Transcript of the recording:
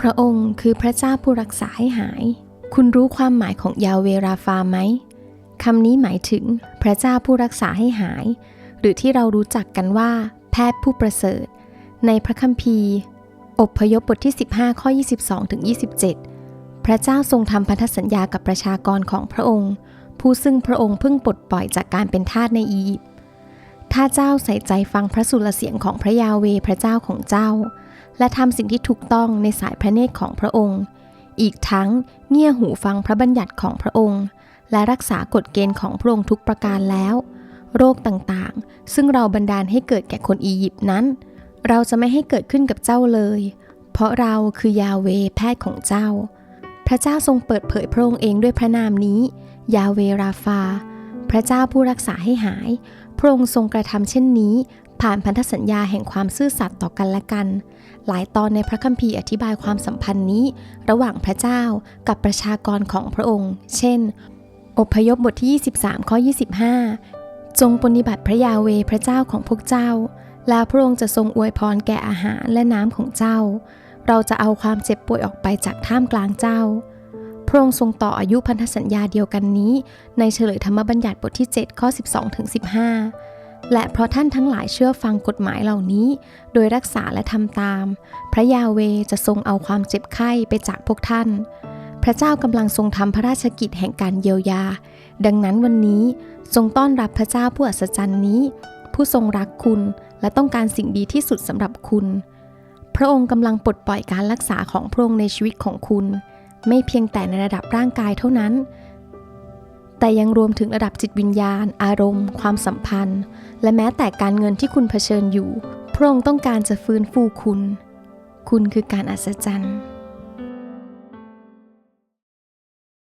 พระองค์คือพระเจ้าผู้รักษาให้หาย คุณรู้ความหมายของยาเวราฟาไหมคำนี้หมายถึงพระเจ้าผู้รักษาให้หาย หรือที่เรารู้จักกันว่า แพทย์ผู้ประเสริฐ ในพระคัมภีร์ อบพยพบทที่ 15 ข้อ 22ถึง27 พระเจ้าทรงทำพันธสัญญากับประชากรของพระองค์ ผู้ซึ่งพระองค์เพิ่งปลดปล่อยจากการเป็นทาสในอียิปต์ถ้าเจ้าใส่ใจฟังพระสุรเสียงของพระยาเวพระเจ้าของเจ้า และทำสิ่งที่ถูกต้องในสายพระเนตรของพระองค์ อีกทั้งเงี่ยหูฟังพระบัญญัติของพระองค์ และรักษากฎเกณฑ์ของพระองค์ทุกประการแล้ว โรคต่างๆ ซึ่งเราบันดาลให้เกิดแก่คนอียิปต์นั้น เราจะไม่ให้เกิดขึ้นกับเจ้าเลย เพราะเราคือยาเวแพทย์ของเจ้า พระเจ้าทรงเปิดเผยพระองค์เองด้วยพระนามนี้ ยาเวราฟา พระเจ้าผู้รักษาให้หาย พระองค์ทรงกระทำเช่นนี้ ผ่านพันธสัญญาแห่งความซื่อสัตย์ต่อกันและกัน หลายตอนในพระคัมภีร์อธิบายความสัมพันธ์นี้ ระหว่างพระเจ้ากับประชากรของพระองค์ เช่น อพยพบทที่ 23 ข้อ 25 จงปฏิบัติพระยาเวพระเจ้าของพวกเจ้า แล้วพระองค์จะทรงอวยพรแก่อาหารและน้ำของเจ้า เราจะเอาความเจ็บป่วยออกไปจากท่ามกลางเจ้า พระองค์ทรงต่ออายุพันธสัญญาเดียวกันนี้ ในเฉลยธรรมบัญญัติบทที่ 7 ข้อ 12ถึง15 และเพราะท่านทั้งหลายเชื่อฟังกฎหมายเหล่านี้ โดยรักษาและทำตาม พระยาเวจะทรงเอาความเจ็บไข้ไปจากพวกท่าน พระเจ้ากำลังทรงทำพระราชกิจแห่งการเยียวยา ดังนั้นวันนี้ทรงต้อนรับพระเจ้าผู้อัศจรรย์นี้ ผู้ทรงรักคุณและต้องการสิ่งดีที่สุดสำหรับคุณ พระองค์กำลังปลดปล่อยการรักษาของพระองค์ในชีวิตของคุณ ไม่เพียงแต่ในระดับร่างกายเท่านั้น แต่ยังรวมถึงระดับจิตวิญญาณ อารมณ์ ความสัมพันธ์ และแม้แต่การเงินที่คุณเผชิญอยู่ พระองค์ต้องการจะฟื้นฟูคุณ คุณคือการอัศจรรย์